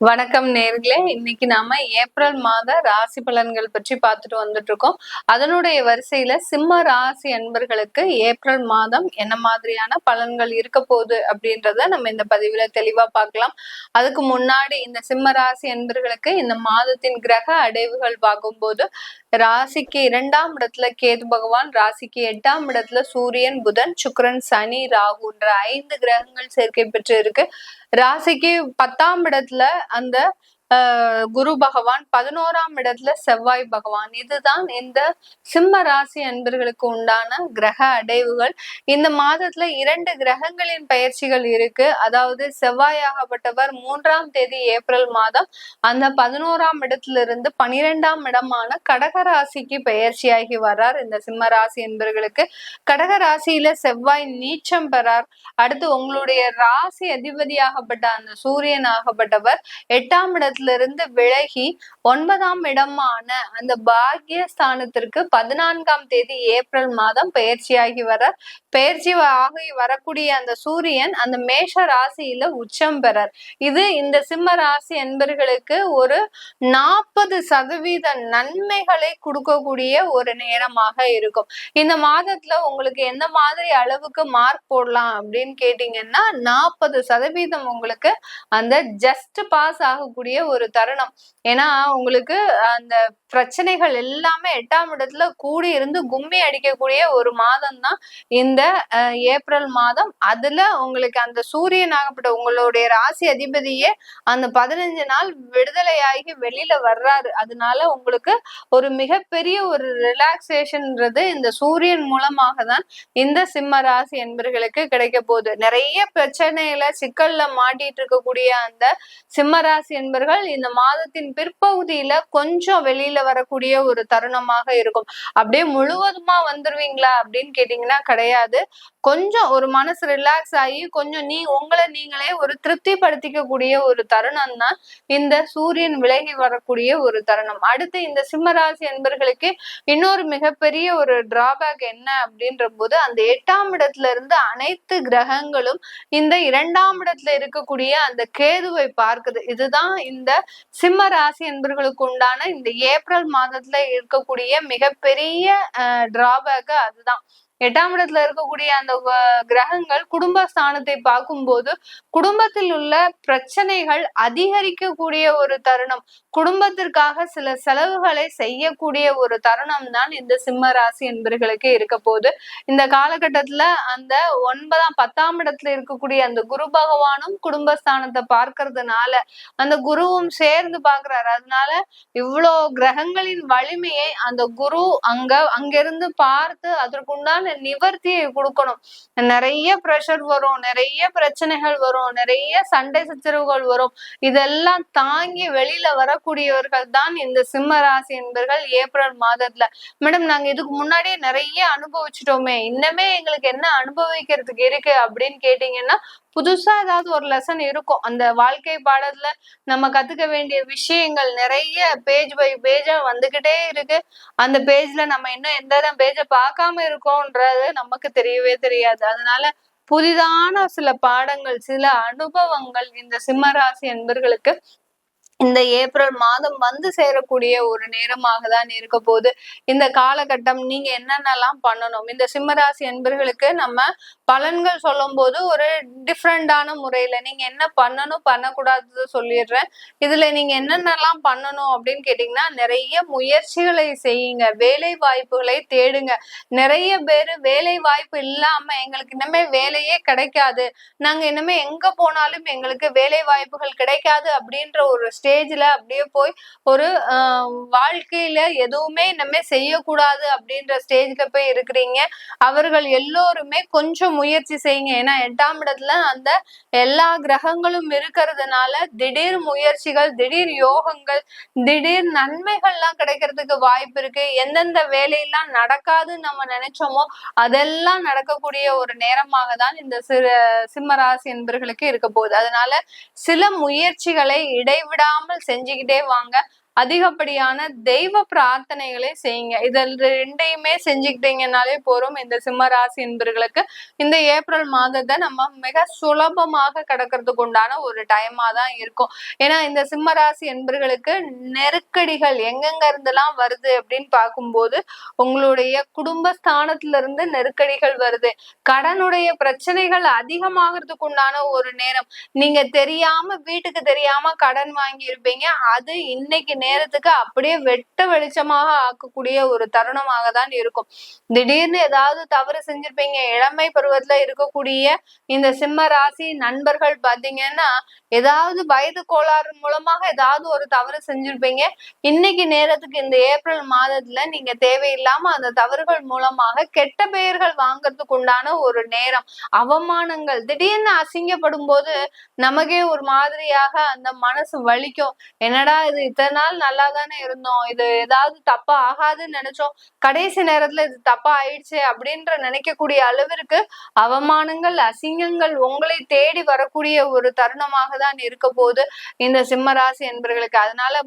வணக்கம் நேர்களே. இன்னைக்கு நாம ஏப்ரல் மாத ராசி பலன்கள் பற்றி பார்த்துட்டு வந்துட்டு இருக்கோம் அதனுடைய வரிசையில சிம்ம ராசி அன்பர்களுக்கு ஏப்ரல் மாதம் என்ன மாதிரியான பலன்கள் இருக்க போகுது அப்படின்றத நம்ம இந்த பதிவுல தெளிவா பார்க்கலாம். அதுக்கு முன்னாடி இந்த சிம்ம ராசி அன்பர்களுக்கு இந்த மாதத்தின் கிரக அடைவுகள் பார்க்கும்போது ராசிக்கு இரண்டாம் இடத்துல கேது பகவான் ராசிக்கு எட்டாம் இடத்துல சூரியன் புதன் சுக்கரன் சனி ராகுன்ற ஐந்து கிரகங்கள் சேர்க்கை பெற்று இருக்கு ராசிக்கு பத்தாம் இடத்துல அந்த குரு பகவான் பதினோராம் இடத்துல செவ்வாய் பகவான். இதுதான் இந்த சிம்ம ராசி அன்பர்களுக்கு உண்டான கிரக அடைவுகள். இந்த மாதத்துல இரண்டு கிரகங்களின் பயிற்சிகள் இருக்கு. அதாவது செவ்வாயாகப்பட்டவர் மூன்றாம் தேதி ஏப்ரல் மாதம் அந்த பதினோராம் இடத்துல இருந்து பனிரெண்டாம் இடமான கடக ராசிக்கு பயிற்சியாகி வர்றார் இந்த சிம்ம ராசி என்பர்களுக்கு கடக ராசியில செவ்வாய் நீச்சம் பெறார். அடுத்து உங்களுடைய ராசி அதிபதியாகப்பட்ட அந்த சூரியன் ஆகப்பட்டவர் எட்டாம் இடத்துல இருந்து விலகி ஒன்பதாம் இடமான அந்த பாக்கிய ஸ்தானத்திற்கு பதினான்காம் தேதி ஏப்ரல் மாதம் பயிற்சியாகி வர பயிற்சி ஆகி வரக்கூடிய அந்த சூரியன் அந்த மேஷ ராசியில உச்சம் பெறார். இது இந்த சிம்ம ராசி என்பர்களுக்கு ஒரு நாற்பது சதவீத நன்மைகளை கொடுக்கக்கூடிய ஒரு நேரமாக இருக்கும். இந்த மாதத்துல உங்களுக்கு எந்த மாதிரி அளவுக்கு மார்க் போடலாம் அப்படின்னு கேட்டீங்கன்னா நாற்பது சதவீதம் உங்களுக்கு அந்த ஜஸ்ட் பாஸ் ஆகக்கூடிய ஒரு தருணம். ஏன்னா உங்களுக்கு அந்த பிரச்சனைகள் எல்லாமே எட்டாம் இடத்துல கூடி இருந்து கும்மி அடிக்கக்கூடிய ஒரு மாதம் தான் இந்த ஏப்ரல் மாதம். அதுல உங்களுக்கு அந்த சூரியன் ஆகப்பட்ட உங்களுடைய ராசி அதிபதியே அந்த பதினஞ்சு நாள் விடுதலையாகி வெளியில வர்றாரு. அதனால உங்களுக்கு ஒரு மிகப்பெரிய ஒரு ரிலாக்ஸேஷன்ன்றது இந்த சூரியன் மூலமாக தான் இந்த சிம்ம ராசி என்பர்களுக்கு கிடைக்க போகுது. நிறைய பிரச்சனையில சிக்கல்ல மாட்டிட்டு இருக்கக்கூடிய அந்த சிம்ம ராசி என்பர்கள் இந்த மாதத்தின் பிற்பகுதியில கொஞ்சம் வெளியில வரக்கூடிய ஒரு தருணமாக இருக்கும். அப்படியே முழுவதுமா வந்துருவீங்களா அப்படின்னு கேட்டீங்கன்னா கிடையாது. கொஞ்சம் ஒரு மனசு ரிலாக்ஸ் ஆகி கொஞ்சம் நீ உங்களை நீங்களே ஒரு திருப்திப்படுத்திக்க கூடிய ஒரு தருணம் தான் இந்த சூரியன் விலகி வரக்கூடிய ஒரு தருணம். அடுத்து இந்த சிம்மராசி என்பர்களுக்கு இன்னொரு மிகப்பெரிய ஒரு டிராபேக் என்ன அப்படின்ற போது அந்த எட்டாம் இடத்துல இருந்து அனைத்து கிரகங்களும் இந்த இரண்டாம் இடத்துல இருக்கக்கூடிய அந்த கேதுவை பார்க்குது. இதுதான் இந்த சிம்ம ராசி என்பர்களுக்கு உண்டான இந்த ஏப்ரல் மாதத்துல இருக்கக்கூடிய மிகப்பெரிய டிராபேக் அதுதான். எட்டாம் இடத்துல இருக்கக்கூடிய அந்த கிரகங்கள் குடும்ப ஸ்தானத்தை பார்க்கும்போது குடும்பத்தில் உள்ள பிரச்சனைகள் அதிகரிக்கக்கூடிய ஒரு தருணம். குடும்பத்திற்காக சில செலவுகளை செய்யக்கூடிய ஒரு தருணம் தான் இந்த சிம்ம ராசி என்பர்களுக்கு இருக்க போது இந்த காலகட்டத்துல அந்த ஒன்பதாம் பத்தாம் இடத்துல இருக்கக்கூடிய அந்த குரு பகவானும் குடும்பஸ்தானத்தை பார்க்கறதுனால அந்த குருவும் சேர்ந்து பாக்குறாரு அதனால இவ்வளோ கிரகங்களின் வலிமையை அந்த குரு அங்க அங்கிருந்து பார்த்து அதற்குண்டான நிவர்த்தியை கொடுக்கணும். நிறைய ப்ரெஷர் வரும் நிறைய பிரச்சனைகள் வரும் நிறைய சண்டை சச்சரவுகள் வரும். இதெல்லாம் தாங்கி வெளியில வரக்கூடியவர்கள் தான் இந்த சிம்ம ராசி என்பர்கள் ஏப்ரல் மாதத்துல. மேடம் நாங்க இதுக்கு முன்னாடியே நிறைய அனுபவிச்சிட்டோமே. இன்னமே எங்களுக்கு என்ன அனுபவிக்கிறதுக்கு இருக்கு அப்படின்னு கேட்டீங்கன்னா புதுசா ஏதாவது ஒரு லெசன் இருக்கும். அந்த வாழ்க்கை பாடத்துல நம்ம கத்துக்க வேண்டிய விஷயங்கள் நிறைய பேஜ் பை பேஜா வந்துகிட்டே இருக்கு. அந்த பேஜ்ல நம்ம இன்னும் எந்த பேஜை பார்க்காம இருக்கோம்ன்றது நமக்கு தெரியவே தெரியாது. அதனால புதிதான சில பாடங்கள் சில அனுபவங்கள் இந்த சிம்மராசி என்பர்களுக்கு இந்த ஏப்ரல் மாதம் வந்து சேரக்கூடிய ஒரு நேரமாக தான் இருக்க போகுது. இந்த காலகட்டம் நீங்க என்னென்னலாம் பண்ணணும்? இந்த சிம்மராசி என்பர்களுக்கு நம்ம பலன்கள் சொல்லும் போது ஒரு டிஃப்ரெண்டான முறையில நீங்க என்ன பண்ணணும்? பண்ணக்கூடாது சொல்லிடுறேன். இதுல நீங்க என்னென்னலாம் பண்ணணும் அப்படின்னு கேட்டீங்கன்னா நிறைய முயற்சிகளை செய்யுங்க. வேலை வாய்ப்புகளை தேடுங்க. நிறைய பேர் வேலை வாய்ப்பு இல்லாம எங்களுக்கு இனிமே வேலையே கிடைக்காது. நாங்க இனிமே எங்க போனாலும் எங்களுக்கு வேலை வாய்ப்புகள் கிடைக்காது அப்படின்ற ஒரு ஸ்டேஜ்ல அப்படியே போய் ஒரு வாழ்க்கையில எதுவுமே இனிமே செய்யக்கூடாது அப்படின்ற ஸ்டேஜ்ல போய் இருக்கிறீங்க. அவர்கள் எல்லோருமே கொஞ்சம் முயற்சி செய்யுங்க. ஏன்னா எட்டாம் இடத்துல அந்த எல்லா கிரகங்களும் இருக்கிறதுனால திடீர் முயற்சிகள் திடீர் யோகங்கள் திடீர் நன்மைகள்லாம் கிடைக்கிறதுக்கு வாய்ப்பு இருக்கு. எந்தெந்த வேலையெல்லாம் நடக்காதுன்னு நம்ம நினைச்சோமோ அதெல்லாம் நடக்கக்கூடிய ஒரு நேரமாக தான் இந்த சிறு சிம்மராசி என்பர்களுக்கு இருக்க போகுது. அதனால சில முயற்சிகளை இடைவிடாம செஞ்சுக்கிட்டே வாங்க. அதிகப்படியான தெய்வ பிரார்த்தனைகளை செய்யுங்க. இதில் ரெண்டையுமே செஞ்சுக்கிட்டீங்கன்னாலே போறோம் இந்த சிம்ம ராசி என்பர்களுக்கு இந்த ஏப்ரல் மாதத்தை நம்ம மிக சுலபமாக கடக்கிறதுக்கு உண்டான ஒரு டைமா தான் இருக்கும். ஏன்னா இந்த சிம்ம ராசி என்பர்களுக்கு நெருக்கடிகள் எங்கெங்க இருந்தெல்லாம் வருது அப்படின்னு பார்க்கும்போது உங்களுடைய குடும்ப ஸ்தானத்துல இருந்து நெருக்கடிகள் வருது. கடனுடைய பிரச்சனைகள் அதிகமாகிறதுக்கு உண்டான ஒரு நேரம். நீங்க தெரியாம வீட்டுக்கு தெரியாம கடன் வாங்கி இருப்பீங்க அது இன்னைக்கு நேரத்துக்கு அப்படியே வெட்ட வெளிச்சமாக ஆக்கக்கூடிய ஒரு தருணமாக தான் இருக்கும். திடீர்னு ஏதாவது தவறு செஞ்சிருப்பீங்க. இளமை பருவத்துல இருக்கக்கூடிய இந்த சிம்ம ராசி நண்பர்கள் பாத்தீங்கன்னா ஏதாவது வயது கோளாறு மூலமாக ஏதாவது ஒரு தவறு செஞ்சிருப்பீங்க. இன்னைக்கு நேரத்துக்கு இந்த ஏப்ரல் மாதத்துல நீங்க தேவையில்லாம அந்த தவறுகள் மூலமாக கெட்ட பெயர்கள் வாங்கறதுக்கு உண்டான ஒரு நேரம் அவமானங்கள் திடீர்னு அசிங்கப்படும் போது நமக்கே ஒரு மாதிரியாக அந்த மனசு வலிக்கும். என்னடா இது இத்தனை நாள் நல்லா தானே இருந்தோம். இது ஏதாவது தப்பா ஆகாதுன்னு நினைச்சோம். கடைசி நேரத்துல இது தப்பா ஆயிடுச்சு அப்படின்ற நினைக்கக்கூடிய அளவிற்கு அவமானங்கள் அசிங்கங்கள் உங்களை தேடி வரக்கூடிய ஒரு தருணமாக தான் இருக்க போகுது இந்த சிம்மராசி என்பர்களுக்கு. அதனால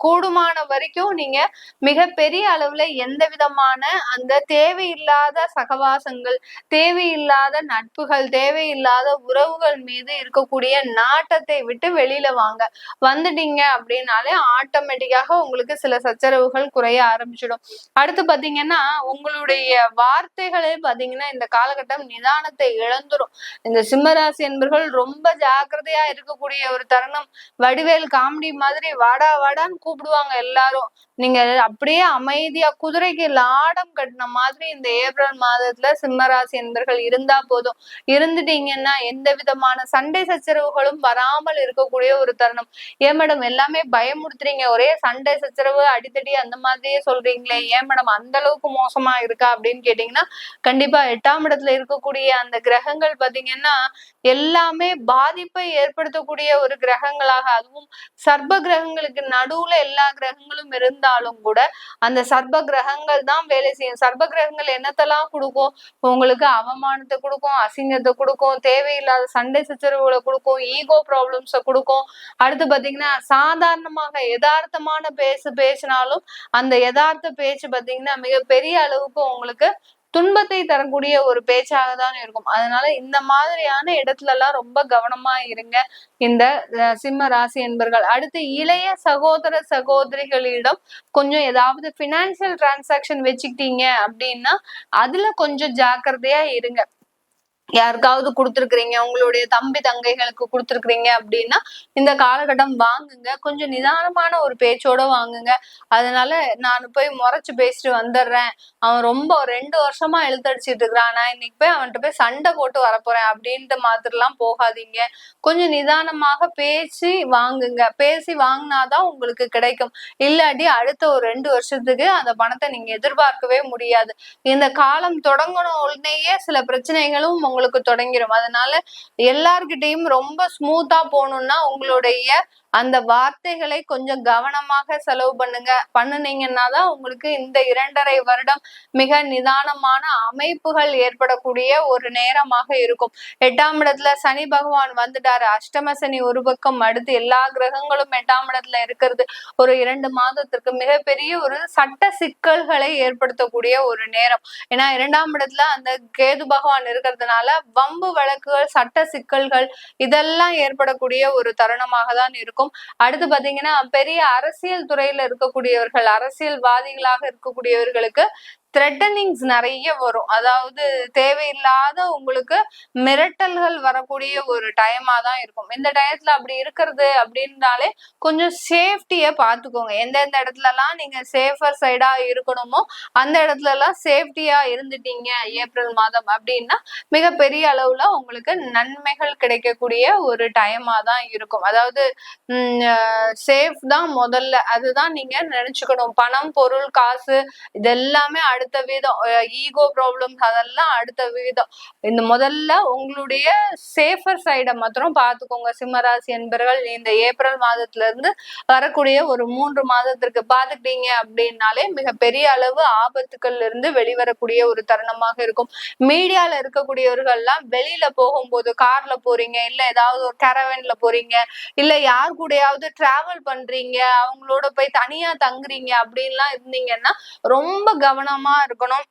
கூடுமான வரைக்கும் நீங்க மிக பெரிய அளவுல எந்த விதமான அந்த தேவையில்லாத சகவாசங்கள் தேவையில்லாத நட்புகள் தேவையில்லாத உறவுகள் மீது இருக்கக்கூடிய நாட்டத்தை விட்டு வெளியில வாங்க. வந்துட்டீங்க அப்படின்னாலே ஆட்டோமேட்டிக்காக உங்களுக்கு சில சச்சரவுகள் குறைய ஆரம்பிச்சிடும். அடுத்து பாத்தீங்கன்னா உங்களுடைய வார்த்தைகளே பாத்தீங்கன்னா இந்த காலகட்டம் நிதானத்தை இழந்துரும். இந்த சிம்மராசி என்பர்கள் ரொம்ப ஜாக்கிரதையா இருக்கக்கூடிய ஒரு தருணம். வடிவேல் காமெடி மாதிரி வாடா வாடான்னு கூப்பிடுவாங்க எல்லாரும். நீங்க அப்படியே அமைதியா குதிரைக்கு லாடம் கட்டின மாதிரி இந்த ஏப்ரல் மாதத்துல சிம்மராசி என்பர்கள் இருந்தா போதும். இருந்துட்டீங்கன்னா எந்த விதமான சண்டை சச்சரவுகளும் வராமல் இருக்கக்கூடிய ஒரு தருணம். ஏன் மேடம் எல்லாமே பயமுறுத்துறீங்க? ஒரே சண்டை சச்சரவு அடித்தடி அந்த மாதிரியே சொல்றீங்களே. ஏன் மேடம் அந்த அளவுக்கு மோசமா இருக்கா அப்படின்னு கேட்டீங்கன்னா கண்டிப்பா எட்டாம் இடத்துல இருக்கக்கூடிய அந்த கிரகங்கள் பாத்தீங்கன்னா எல்லாமே பாதிப்பை ஏற்படுத்தக்கூடிய ஒரு கிரகங்களாக அதுவும் சர்ப கிரகங்களுக்கு நடுவுல எல்லா கிரகங்களும் இருந்தா இருந்தாலும் கூட அந்த சர்ப கிரகங்கள் தான் வேலை செய்யும். சர்ப கிரகங்கள் என்னத்தெல்லாம் கொடுக்கும்? உங்களுக்கு அவமானத்தை கொடுக்கும் அசிங்கத்தை கொடுக்கும் தேவையில்லாத சண்டை சச்சரவுகளை கொடுக்கும் ஈகோ ப்ராப்ளம்ஸை கொடுக்கும். அடுத்து பாத்தீங்கன்னா சாதாரணமாக யதார்த்தமான பேசு பேசினாலும் அந்த யதார்த்த பேச்சு பாத்தீங்கன்னா மிகப்பெரிய அளவுக்கு உங்களுக்கு துன்பத்தை தரக்கூடிய ஒரு பேச்சாக தான் இருக்கும். அதனால இந்த மாதிரியான இடத்துல எல்லாம் ரொம்ப கவனமா இருங்க. இந்த சிம்ம ராசி என்பர்கள். அடுத்து இளைய சகோதர சகோதரிகளிடம் கொஞ்சம் ஏதாவது பினான்சியல் டிரான்சாக்ஷன் வச்சுக்கிட்டீங்க அப்படின்னா அதுல கொஞ்சம் ஜாக்கிரதையா இருங்க. யாருக்காவது கொடுத்துருக்குறீங்க உங்களுடைய தம்பி தங்கைகளுக்கு கொடுத்துருக்குறீங்க அப்படின்னா இந்த காலகட்டம் வாங்குங்க. கொஞ்சம் நிதானமான ஒரு பேச்சோட வாங்குங்க. அதனால நான் போய் முறைச்சு பேசிட்டு வந்துடுறேன். அவன் ரொம்ப ரெண்டு வருஷமா இழுத்தடிச்சிட்டு இருக்கிறான். நான் இன்னைக்கு போய் அவன்கிட்ட போய் சண்டை போட்டு வரப்போறேன். அப்படின்ட்டு மாதிரிலாம் போகாதீங்க. கொஞ்சம் நிதானமாக பேசி வாங்குங்க. பேசி வாங்கினாதான் உங்களுக்கு கிடைக்கும். இல்லாட்டி அடுத்த ஒரு ரெண்டு வருஷத்துக்கு அந்த பணத்தை நீங்க எதிர்பார்க்கவே முடியாது. இந்த காலம் தொடங்கணும் உடனேயே சில பிரச்சனைகளும் உங்களுக்கு தொடங்கிடும் அதனால எல்லார்கிட்டையும் ரொம்ப ஸ்மூத்தா போகணும்னா உங்களுடைய அந்த வார்த்தைகளை கொஞ்சம் கவனமாக செலவு பண்ணுங்க. பண்ணுனீங்கன்னா தான் உங்களுக்கு இந்த இரண்டரை வருடம் மிக நிதானமான அமைப்புகள் ஏற்படக்கூடிய ஒரு நேரமாக இருக்கும். எட்டாம் இடத்துல சனி பகவான் வந்துட்டாரு. அஷ்டம சனி ஒரு பக்கம் அடுத்து எல்லா கிரகங்களும் எட்டாம் இடத்துல இருக்கிறது. ஒரு இரண்டு மாதத்திற்கு மிகப்பெரிய ஒரு சட்ட சிக்கல்களை ஏற்படுத்தக்கூடிய ஒரு நேரம். ஏன்னா இரண்டாம் இடத்துல அந்த கேது பகவான் இருக்கிறதுனால வம்பு வழக்குகள் சட்ட சிக்கல்கள் இதெல்லாம் ஏற்படக்கூடிய ஒரு தருணமாக தான் இருக்கும். இருக்கும். அடுத்து பாத்தீங்கன்னா பெரிய அரசியல் துறையில இருக்கக்கூடியவர்கள் அரசியல்வாதிகளாக இருக்கக்கூடியவர்களுக்கு த்ரெட்டனிங்ஸ் நிறைய வரும். அதாவது தேவையில்லாத உங்களுக்கு மிரட்டல்கள் வரக்கூடிய ஒரு டைமா தான் இருக்கும். இந்த டயத்துல அப்படி இருக்கிறது அப்படின்னாலே கொஞ்சம் சேஃப்டியை பார்த்துக்கோங்க. எந்தெந்த இடத்துலலாம் நீங்கள் நீங்க சேஃபர் சைடா இருக்கணுமோ அந்த இடத்துல எல்லாம் சேஃப்டியா இருந்துட்டீங்க ஏப்ரல் மாதம் அப்படின்னா மிகப்பெரிய அளவுல உங்களுக்கு நன்மைகள் கிடைக்கக்கூடிய ஒரு டைமா தான் இருக்கும். அதாவது சேஃப் தான் முதல்ல. அதுதான் நீங்க நினைச்சுக்கணும். பணம் பொருள் காசு இதெல்லாமே அடுத்த விதம் ஈகோ ப்ராப்ளம்ஸ் அதெல்லாம் அடுத்த விதம். இந்த முதல்ல உங்களுடைய சேஃபர் சைடை மாத்திரம் பார்த்துக்கோங்க சிம்மராசி என்பர்கள் இந்த ஏப்ரல் மாதத்துல இருந்து வரக்கூடிய ஒரு மூன்று மாதத்திற்கு பார்த்துக்கிட்டீங்க அப்படின்னாலே மிக பெரிய அளவு ஆபத்துக்கள்ல இருந்து வெளிவரக்கூடிய ஒரு தருணமாக இருக்கும். மீடியால இருக்கக்கூடியவர்கள்லாம் வெளியில போகும்போது கார்ல போறீங்க இல்ல ஏதாவது ஒரு கேரவன்ல போறீங்க இல்ல யார் கூடயாவது டிராவல் பண்றீங்க அவங்களோட போய் தனியா தங்குறீங்க அப்படின்லாம் இருந்தீங்கன்னா ரொம்ப கவனமா சுத்தமா இருக்கணும்.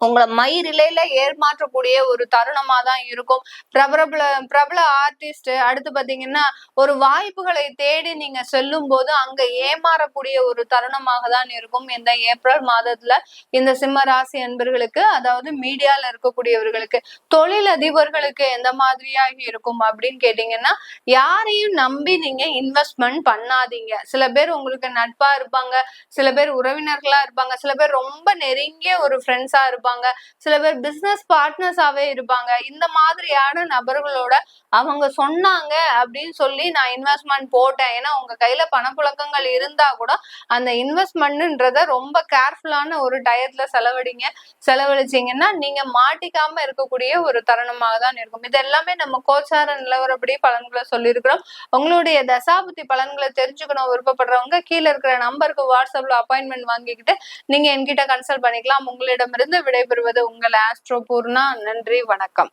உங்களை மை ரிலேல ஏமாற்றக்கூடிய ஒரு தருணமா தான் இருக்கும். பிரபல பிரபல ஆர்டிஸ்ட் அடுத்து பாத்தீங்கன்னா ஒரு வாய்ப்புகளை தேடி நீங்க செல்லும் போது அங்க ஏமாறக்கூடிய ஒரு தருணமாக தான் இருக்கும். இந்த ஏப்ரல் மாதத்துல இந்த சிம்ம ராசி அன்பர்களுக்கு அதாவது மீடியால இருக்கக்கூடியவர்களுக்கு தொழில் அதிபர்களுக்கு எந்த மாதிரியாக இருக்கும் அப்படின்னு கேட்டீங்கன்னா யாரையும் நம்பி நீங்க இன்வெஸ்ட்மெண்ட் பண்ணாதீங்க. சில பேர் உங்களுக்கு நட்பா இருப்பாங்க சில பேர் உறவினர்களா இருப்பாங்க சில பேர் ரொம்ப நெருங்கிய ஒரு ஃப்ரெண்ட்ஸா இருப்பாங்க. சில பேர் பிசினஸ் பார்ட்னர்ஸாவே இருப்பாங்க. இந்த மாதிரியான நபர்களோட அவங்க சொன்னாங்க அப்படின்னு சொல்லி நான் இன்வெஸ்ட்மெண்ட் போட்டேன். ஏன்னா உங்க கையில பணப்புழக்கங்கள் இருந்தா கூட அந்த இன்வெஸ்ட்மெண்ட்ன்றத ரொம்ப கேர்ஃபுல்லான ஒரு டயத்துல செலவழிங்க. செலவழிச்சீங்கன்னா நீங்க மாட்டிக்காம இருக்கக்கூடிய ஒரு தருணமாக தான் இருக்கும். இது எல்லாமே நம்ம கோச்சார நிலவரப்படி பலன்களை சொல்லியிருக்கிறோம். உங்களுடைய தசாபுத்தி பலன்களை தெரிஞ்சுக்கணும் விருப்பப்படுறவங்க கீழே இருக்கிற நம்பருக்கு வாட்ஸ்அப்ல அப்பாயின்மெண்ட் வாங்கிக்கிட்டு நீங்க என்கிட்ட கன்சல்ட் பண்ணிக்கலாம். உங்களிடமிருந்து விடைபெறுவது உங்கள் ஆஸ்ட்ரோ பூர்ணா நன்றி வணக்கம்.